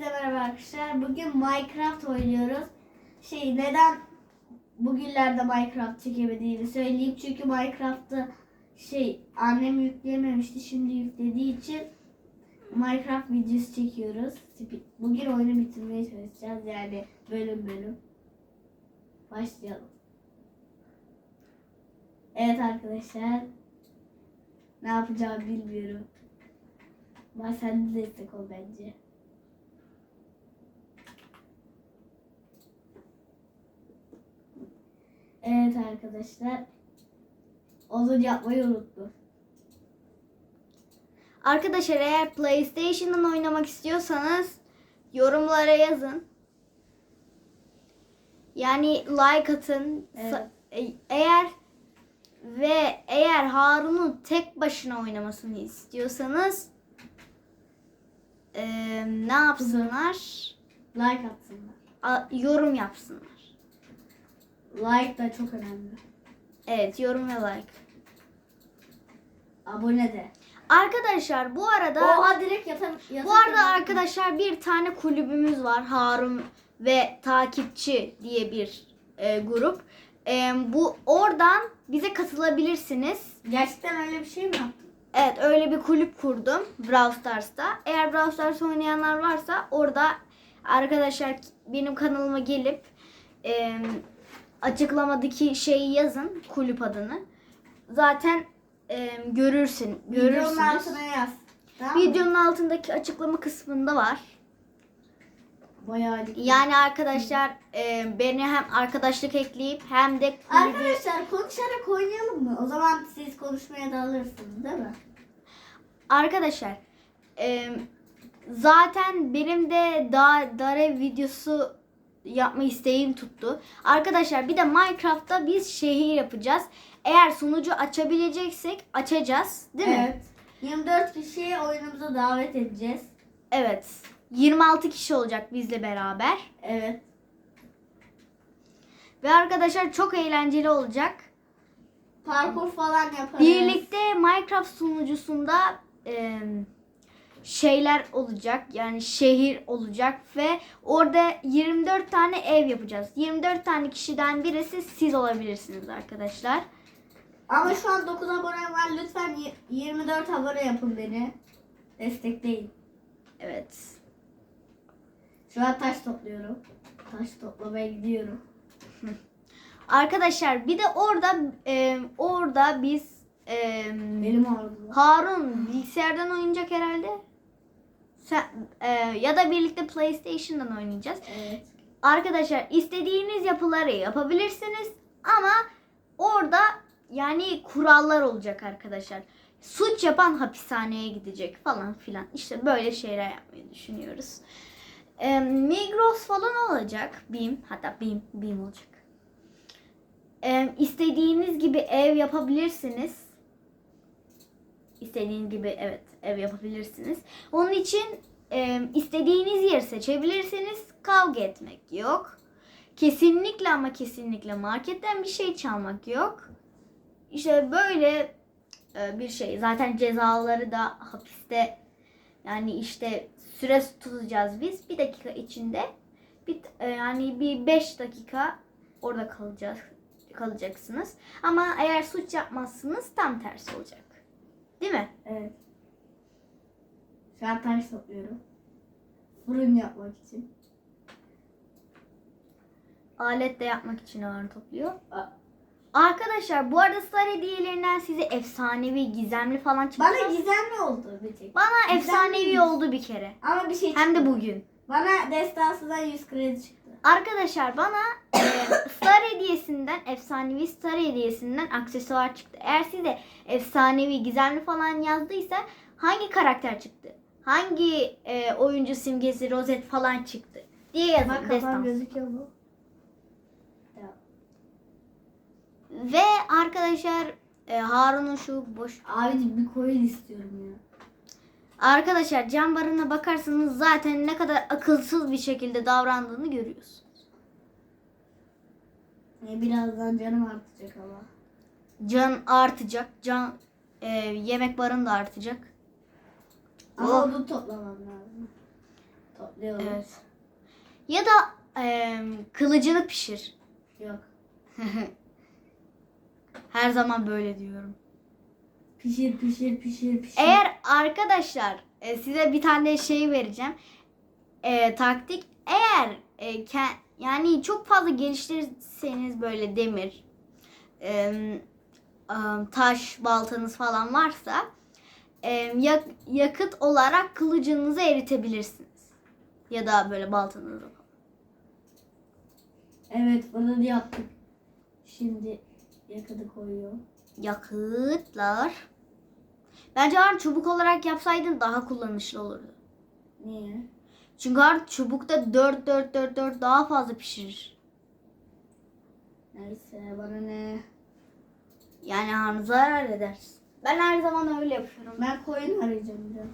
merhaba arkadaşlar. Bugün Minecraft oynuyoruz. Şey neden bugünlerde Minecraft çekemediğini söyleyeyim. Çünkü Minecraft'ı şey annem yükleyememişti. Şimdi yüklediği için Minecraft videosu çekiyoruz. Bugün oyunu bitirmeye çalışacağız. Yani bölüm bölüm. Başlayalım. Evet arkadaşlar. Ne yapacağımı bilmiyorum. Ama sen de destek ol bence. Evet arkadaşlar. Odun yapmayı unuttum. Arkadaşlar eğer PlayStation'dan oynamak istiyorsanız yorumlara yazın. Yani like atın. Evet. E- Eğer ve eğer Harun'un tek başına oynamasını istiyorsanız eee, ne yapsınlar? Like atsınlar. A- yorum yapsınlar. Like da çok önemli. Evet yorum ve like. Abone de. Arkadaşlar bu arada Oha direkt yatar. Bu arada arkadaşlar bir tane kulübümüz var. Harun ve takipçi diye bir e, grup. E, bu oradan bize katılabilirsiniz. Gerçekten öyle bir şey mi yaptın? Evet öyle bir kulüp kurdum Brawl Stars'ta. Eğer Brawl Stars oynayanlar varsa orada arkadaşlar benim kanalıma gelip e, açıklamadaki şeyi yazın kulüp adını. Zaten e, görürsün, Videonun görürsünüz. altına yaz. Tamam mı? Videonun altındaki açıklama kısmında var. Bayağı dik. Yani arkadaşlar e, beni hem arkadaşlık ekleyip hem de kulübü... Arkadaşlar konuşarak oynayalım mı? O zaman siz konuşmaya da alırsınız değil mi? Arkadaşlar e, zaten benim de daha Dare videosu yapma isteğim tuttu. Arkadaşlar bir de Minecraft'ta biz şehir yapacağız. Eğer sunucu açabileceksek açacağız değil mi? Evet. 24 kişiyi oyunumuza davet edeceğiz. Evet. 26 kişi olacak bizle beraber. Evet. Ve arkadaşlar çok eğlenceli olacak. Parkur falan yaparız. Birlikte Minecraft sunucusunda e, şeyler olacak. Yani şehir olacak ve orada 24 tane ev yapacağız. 24 tane kişiden birisi siz olabilirsiniz arkadaşlar. Ama şu an 9 abone var. Lütfen y- 24 abone yapın beni. Destekleyin. Evet. Şu an taş topluyorum. Taş toplamaya gidiyorum. Arkadaşlar bir de orada e, orada biz e, Benim. Harun bilgisayardan oynayacak herhalde. Sen, e, ya da birlikte PlayStation'dan oynayacağız. Evet. Arkadaşlar istediğiniz yapıları yapabilirsiniz ama orada yani kurallar olacak arkadaşlar. Suç yapan hapishaneye gidecek falan filan. İşte böyle şeyler yapmayı düşünüyoruz. Ee, Migros falan olacak. Bim hatta Bim Bim olacak. Ee, istediğiniz gibi ev yapabilirsiniz. İstediğiniz gibi evet ev yapabilirsiniz. Onun için e, istediğiniz yeri seçebilirsiniz. Kavga etmek yok. Kesinlikle ama kesinlikle marketten bir şey çalmak yok. İşte böyle e, bir şey. Zaten cezaları da hapiste yani işte süre tutacağız biz. Bir dakika içinde bir, e, yani bir 5 dakika orada kalacağız kalacaksınız. Ama eğer suç yapmazsınız tam tersi olacak. Değil mi? Evet. Şu an taş topluyorum. Fırın yapmak için. Alet de yapmak için ağır topluyor. A- Arkadaşlar bu arada Star hediyelerinden size efsanevi, gizemli falan çıktı. Bana gizemli oldu bir tek. Bana Gizemli efsanevi mi? oldu bir kere. Ama bir şey Hem de çıktı. bugün. Bana destansıdan 100 kredi çıktı. Arkadaşlar bana e, Star hediyesinden, efsanevi Star hediyesinden aksesuar çıktı. Eğer size efsanevi, gizemli falan yazdıysa hangi karakter çıktı? Hangi e, oyuncu simgesi, rozet falan çıktı? diye yazın. Bak kafam gözüküyor mu? Ve arkadaşlar e, Harun'un şu boş Abicim bir koyun istiyorum ya. Arkadaşlar cam barına bakarsanız zaten ne kadar akılsız bir şekilde davrandığını görüyorsunuz. E, birazdan canım artacak ama. Can artacak, can e, yemek barın da artacak. Ama Oh. odun toplamam lazım. Toplayalım. Evet. Ya da em, kılıcını pişir. Yok. Her zaman böyle diyorum. Pişir pişir pişir pişir. Eğer arkadaşlar e, size bir tane şey vereceğim. E, taktik. Eğer e, ke- yani çok fazla geliştirirseniz böyle demir, e, e, taş, baltanız falan varsa e, yak- yakıt olarak kılıcınızı eritebilirsiniz. Ya da böyle baltanızı. Evet bunu yaptık. Şimdi yakıtı koyuyor. Yakıtlar. Bence artık çubuk olarak yapsaydın daha kullanışlı olurdu. Niye? Çünkü artık çubukta 4 4 4 4 daha fazla pişirir. Neyse bana ne. Yani hani zarar edersin. Ben her zaman öyle yapıyorum. Ben koyun arayacağım bir de.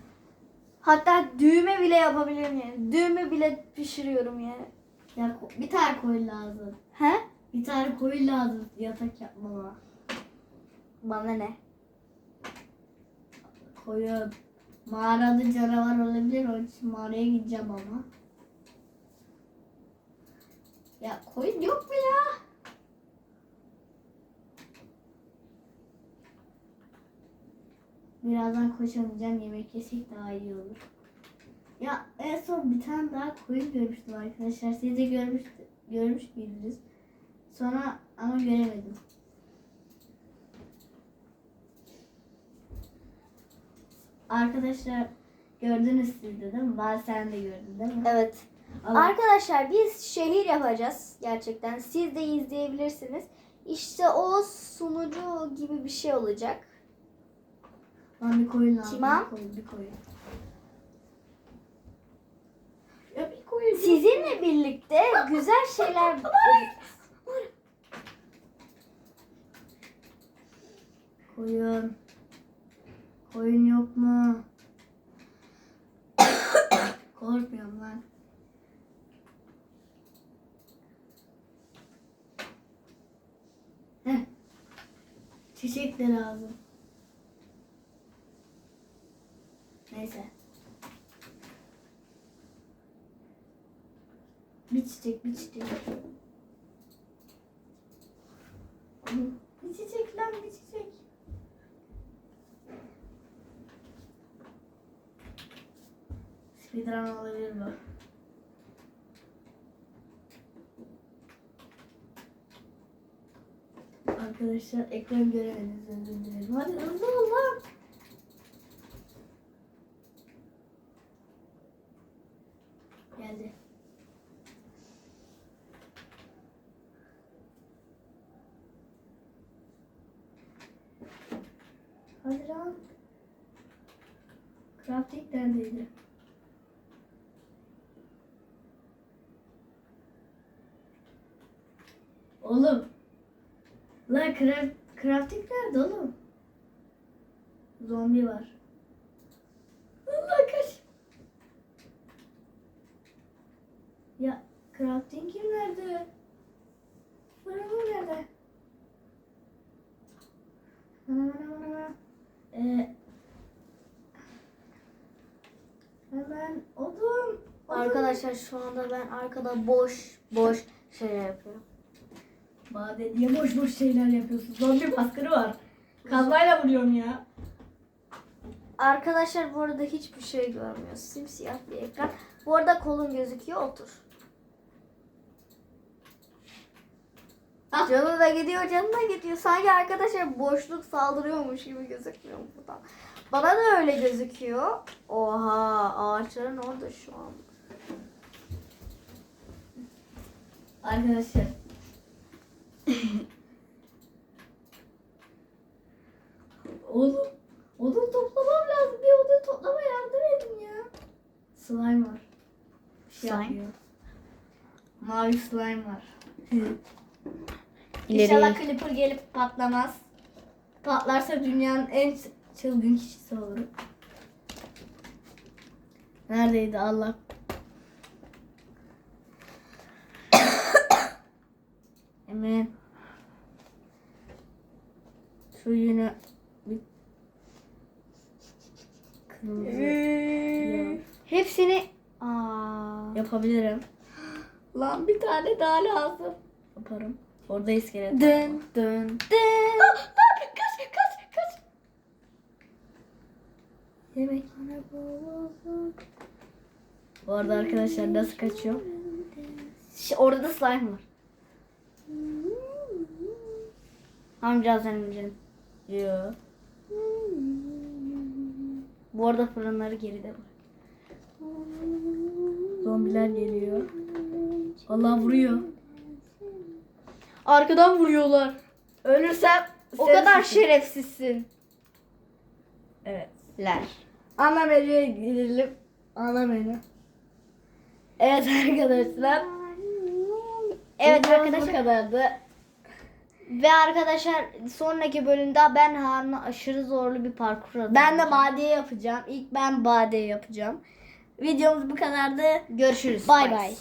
Hatta düğme bile yapabilirim yani. Düğme bile pişiriyorum yani. Ya bir tane koyun lazım. He? Bir tane koyun lazım yatak yapmama. Bana ne? Koyun. Mağarada canavar olabilir. Onun için mağaraya gideceğim ama. Ya koyun yok mu ya? Birazdan koşamayacağım. Yemek yesek daha iyi olur. Ya en son bir tane daha koyun görmüştüm arkadaşlar. Siz de görmüş, görmüş müydünüz? Sonra ama göremedim. Arkadaşlar gördünüz siz de değil mi? Ben sen de gördün değil mi? Evet. Ama Arkadaşlar biz şehir yapacağız gerçekten. Siz de izleyebilirsiniz. İşte o sunucu gibi bir şey olacak. Ben bir koyun lazım. Tamam. Bir koyun, bir koyun. Ya bir koyun. Sizinle birlikte güzel şeyler Koyun. Koyun yok mu? Korkmuyorum lan. Heh. Çiçek de lazım. Neyse. Bir çiçek, bir çiçek. Bir çiçek lan, bir çiçek. Speedrun olabilir bu. Arkadaşlar ekran göremediniz özür dilerim. Hadi hızlı ol lan. Geldi. Hadi lan. Crafting neredeydi? Oğlum. Lan craft, crafting nerede oğlum? Zombi var. Allah kaç. Ya crafting'im nerede? Paramı nerede? Bana bana bana bana. Ee, hemen odun. odun. Arkadaşlar şu anda ben arkada boş boş şeyler yapıyorum. Bade niye boş boş şeyler yapıyorsun? Zombi baskını var. Kazmayla vuruyorum ya. Arkadaşlar bu arada hiçbir şey görmüyor. Simsiyah bir ekran. Bu arada kolun gözüküyor. Otur. Ah. Canı da gidiyor, canı da gidiyor. Sanki arkadaşlar boşluk saldırıyormuş gibi gözükmüyor buradan. Bana da öyle gözüküyor. Oha ağaçların orada şu an. Arkadaşlar. Oğlum. Odun toplamam lazım. Bir odun toplama yardım edin ya. Slime var. Bir şey Slime? yapıyor. Mavi slime var. İleri- İnşallah Clipper gelip patlamaz. Patlarsa dünyanın en çılgın kişisi olurum. Neredeydi Allah? Hemen şu yine bir kırmızı. Hepsini Aa, yapabilirim. Lan bir tane daha lazım. Yaparım. Orada iskelet. var. Dın dın dın. Ah, lan kaç kaç kaç. Yemek. Bu arada arkadaşlar nasıl kaçıyor? Orada da slime var. Ama birazdan ineceğim. Yo. Bu arada fırınları geride bırak. Zombiler geliyor. Allah vuruyor. Arkadan vuruyorlar. Ölürsem O seni kadar şerefsizsin. Evet. Ler. Ana menüye girelim. Ana menü. Evet arkadaşlar. Evet videomuz arkadaşlar. Bu kadardı. Ve arkadaşlar sonraki bölümde ben Harun'a aşırı zorlu bir parkur atacağım. Ben de badiye yapacağım. İlk ben badiye yapacağım. Videomuz bu kadardı. Görüşürüz. Bay bay.